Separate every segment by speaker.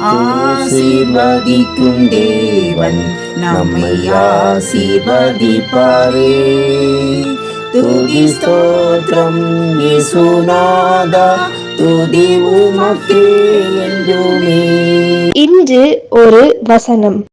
Speaker 1: ஆசீர்வதிக்கும் தேவன் நம்மை ஆசீர்வதிப்பாரே. துதி ஸ்தோத்திரம் இயேசுநாதா துதி உமக்கே என்றுமே.
Speaker 2: இன்று ஒரு வசனம்.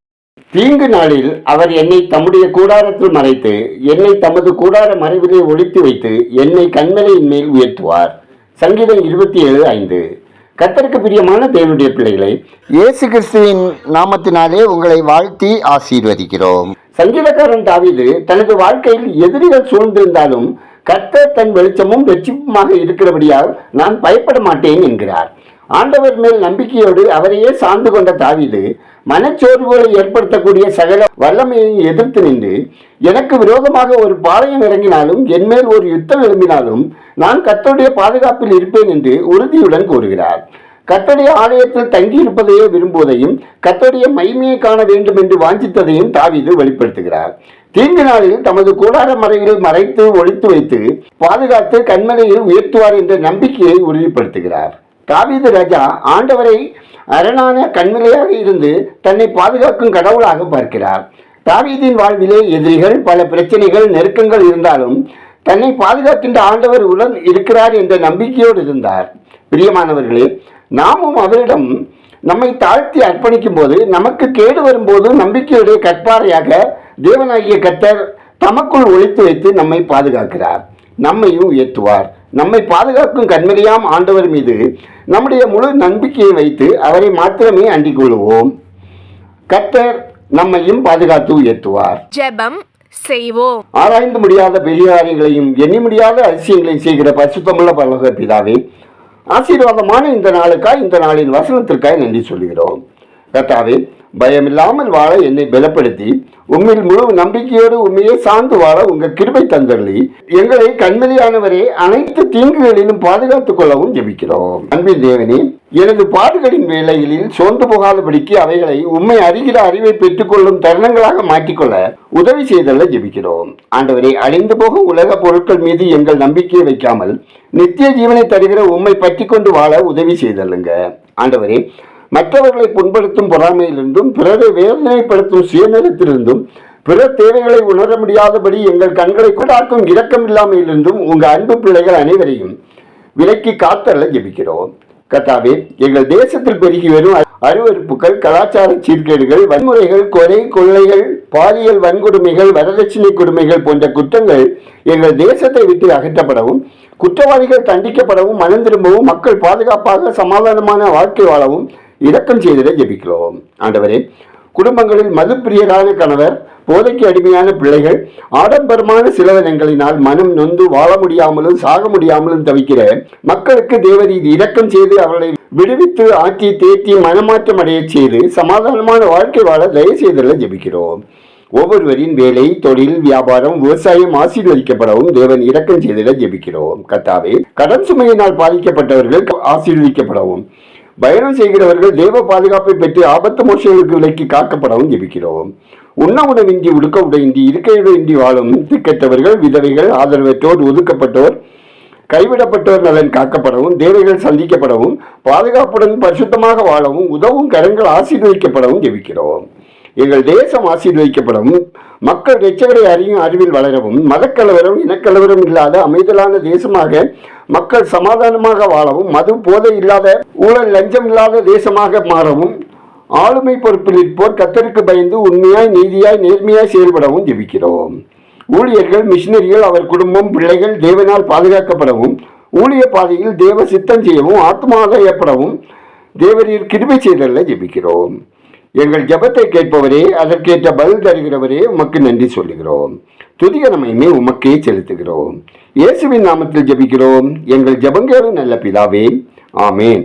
Speaker 3: தீங்கு நாளில் அவர் என்னை தம்முடைய கூடாரத்தில் மறைத்து என்னை தமது கூடார மறைவிலே ஒளித்து வைத்து என்னை கண்மலையின் மேல் உயர்த்துவார். சங்கீதம் இருபத்தி ஏழு ஐந்து. கர்த்தருக்கு பிரியமான தேவனுடைய பிள்ளைகளை இயேசு கிறிஸ்துவின் நாமத்தினாலே உங்களை வாழ்த்தி ஆசீர்வதிக்கிறோம். சங்கீதக்காரன் தாவீது தனது வாழ்க்கையில் எதிரிகள் சூழ்ந்திருந்தாலும் கர்த்தர் தன் வெளிச்சமும் வெற்றிப்புமாக இருக்கிறபடியால் நான் பயப்பட மாட்டேன் என்கிறார். ஆண்டவர் மேல் நம்பிக்கையோடு அவரையே சார்ந்து கொண்ட தாவீது மனச்சோர்வுகளை ஏற்படுத்தக்கூடிய சகல வல்லமையை எதிர்த்து நின்று எனக்கு விரோதமாக ஒரு பாளையம் இறங்கினாலும் என் மேல் ஒரு யுத்தம் எழும்பினாலும் நான் கத்தருடைய பாதுகாப்பில் இருப்பேன் என்று உறுதியுடன் கூறுகிறார். கத்தடைய ஆலயத்தில் தங்கியிருப்பதையே விரும்புவதையும் கத்தடைய மகிமையை காண வேண்டும் என்று வாஞ்சித்ததையும் தாவிது வெளிப்படுத்துகிறார். தீங்கு நாளில் தமது கூடார மறைவில் மறைத்து ஒழித்து வைத்து பாதுகாத்து கண்மலையில் உயர்த்துவார் என்ற நம்பிக்கையை உறுதிப்படுத்துகிறார். தாவீது ராஜா ஆண்டவரை அரணான கண்மலையாக இருந்து தன்னை பாதுகாக்கும் கடவுளாக பார்க்கிறார். தாவீதின் வாழ்விலே எதிரிகள் பல பிரச்சனைகள் நெருக்கங்கள் இருந்தாலும் தன்னை பாதுகாக்கின்ற ஆண்டவர் உடன் இருக்கிறார் என்ற நம்பிக்கையோடு இருந்தார். பிரியமானவர்களே நாமும் அவரிடம் நம்மை தாழ்த்தி அர்ப்பணிக்கும் போது நமக்கு கேடு வரும்போது நம்பிக்கையுடைய கற்பாறையாக தேவனாகிய கத்தர் தமக்குள் ஒழித்து வைத்து நம்மை பாதுகாக்கிறார். நம்மையும் உயர்த்துவார். நம்மை பாதுகாக்கும் கண்மறியாம் ஆண்டவர் மீது நம்முடைய முழு நம்பிக்கையை வைத்து அவரை மாத்திரமே அண்டிக் கொள்வோம் கர்த்தர் நம்மையும் பாதுகாத்து உயர்த்துவார்.
Speaker 2: ஜெபம் செய்வோம்.
Speaker 3: ஆராய்ந்து முடியாத பெரிய காரியங்களையும் எண்ணி முடியாத அதிசயங்களையும் செய்கிற பரிசுத்தமுள்ள பரலோக பிதாவே ஆசீர்வாதமான இந்த நாளுக்காய் இந்த நாளின் வசனத்திற்காய் நன்றி சொல்கிறோம் கர்த்தாவே பயமில்லாமல் வாழ என்னை பலப்படுத்தி உண்மையில் முழு நம்பிக்கையோடு உண்மையை சார்ந்து வாழ உங்க கிருபை தந்தள்ளி எங்களை கண்மலியானவரே அனைத்து தீங்குகளிலும் பாதுகாத்துக் கொள்ளவும் ஜெபிக்கிறோம். அன்பின் தேவனே எனது பாடுகளின் வேலைகளில் சோர்ந்து போகாதபடிக்கு அவைகளை உண்மை அறிகிற அறிவை பெற்றுக்கொள்ளும் தருணங்களாக மாற்றிக்கொள்ள உதவி செய்தல்ல ஜெபிக்கிறோம். ஆண்டவரை அழிந்து போகும் உலக பொருட்கள் மீது எங்கள் நம்பிக்கையை வைக்காமல் நித்திய ஜீவனை தருகிற உம்மை பற்றி கொண்டு வாழ உதவி செய்தல்லுங்க ஆண்டவரே மற்றவர்களை புண்படுத்தும் பொறாமையிலிருந்தும் பிறரை வேதனைப்படுத்தும் சுயநலத்திலிருந்தும் பிற தேவைகளை உணர முடியாதபடி எங்கள் கண்களை கூடாக்கும் இரக்கம் இல்லாமையிலிருந்தும் அன்பு பிள்ளைகள் அனைவரையும் விலக்கி காத்தல்ல ஜெபிக்கிறோம். கத்தாவே எங்கள் தேசத்தில் பெருகி வரும் அருவறுப்புகள் கலாச்சார சீர்கேடுகள் வன்முறைகள் கொலை கொள்ளைகள் பாலியல் வன்கொடுமைகள் வரதட்சணை கொடுமைகள் போன்ற குற்றங்கள் எங்கள் தேசத்தை விட்டு அகற்றப்படவும் குற்றவாளிகள் தண்டிக்கப்படவும் மனம் திரும்பவும் மக்கள் பாதுகாப்பாக சமாதானமான வாழ்க்கை வாழவும் இரக்கம் செய்திட ஜெபிக்கிறோம். ஆண்டவரே குடும்பங்களில் மதுப்பிரியரான கணவர் போதைக்கு அடிமையான பிள்ளைகள் ஆடம்பரமான சிலவனங்களினால் மனம் நொந்து வாழ முடியாமலும் சாக முடியாமலும் தவிக்கிற மக்களுக்கு தேவதி இரக்கம் செய்து அவர்களை விடுவித்து ஆக்கி தேற்றி மனமாற்றம் அடைய செய்து சமாதானமான வாழ்க்கை வாழ தயவு செய்தல ஜெபிக்கிறோம். ஒவ்வொருவரின் வேலை தொழில் வியாபாரம் விவசாயம் ஆசீர்வதிக்கப்படவும் தேவன் இரக்கம் செய்திட ஜெபிக்கிறோம். கத்தாவே கடன் சுமையினால் பாதிக்கப்பட்டவர்கள் ஆசீர்வதிக்கப்படவும். பயணம் செய்கிறவர்கள் தேவ பாதுகாப்பை பெற்று ஆபத்து மோசங்களுக்கு விலக்கி காக்கப்படவும் ஜெபிக்கிறோம். உண்ண உணவின்றி உடுக்க உடையின்றி இருக்கையுடையின்றி வாழும் திக்கற்றவர்கள் விதவைகள் ஆதரவற்றோர் ஒதுக்கப்பட்டோர் கைவிடப்பட்டோர் நலன் காக்கப்படவும் தேவைகள் சந்திக்கப்படவும் பாதுகாப்புடன் பரிசுத்தமாக வாழவும் உதவும் கரங்கள் ஆசீர்வதிக்கப்படவும் ஜெபிக்கிறோம். எங்கள் தேசம் ஆசீர்வதிக்கப்படவும் மக்கள் ரட்சகரை அறியும் அறிவில் வளரவும் மதக்கலவரம் இனக்கலவரம் இல்லாத அமைதலான தேசமாக மக்கள் சமாதானமாக வாழவும் மது போதை இல்லாத ஊழல் லஞ்சம் இல்லாத தேசமாக மாறவும் ஆளுமை பொறுப்பில் இருப்போர் கத்தருக்கு பயந்து உண்மையாய் நீதியாய் நேர்மையாய் செயல்படவும் ஜெபிக்கிறோம். ஊழியர்கள் மிஷினரிகள் அவர் குடும்பம் பிள்ளைகள் தேவனால் பாதுகாக்கப்படவும் ஊழிய பாதையில் தேவ சித்தம் செய்யவும் ஆத்மாதயப்படவும் தேவரீர் கிருபை செய்தல்ல ஜெபிக்கிறோம். எங்கள் ஜபத்தை கேட்பவரே அதற்கேற்ற பதில் தருகிறவரே உமக்கு நன்றி சொல்லுகிறோம். துதிகரமையுமே உமக்கே செலுத்துகிறோம். இயேசுவின் நாமத்தில் ஜெபிக்கிறோம். எங்கள் ஜபங்கேறு நல்ல பிதாவே ஆமேன்.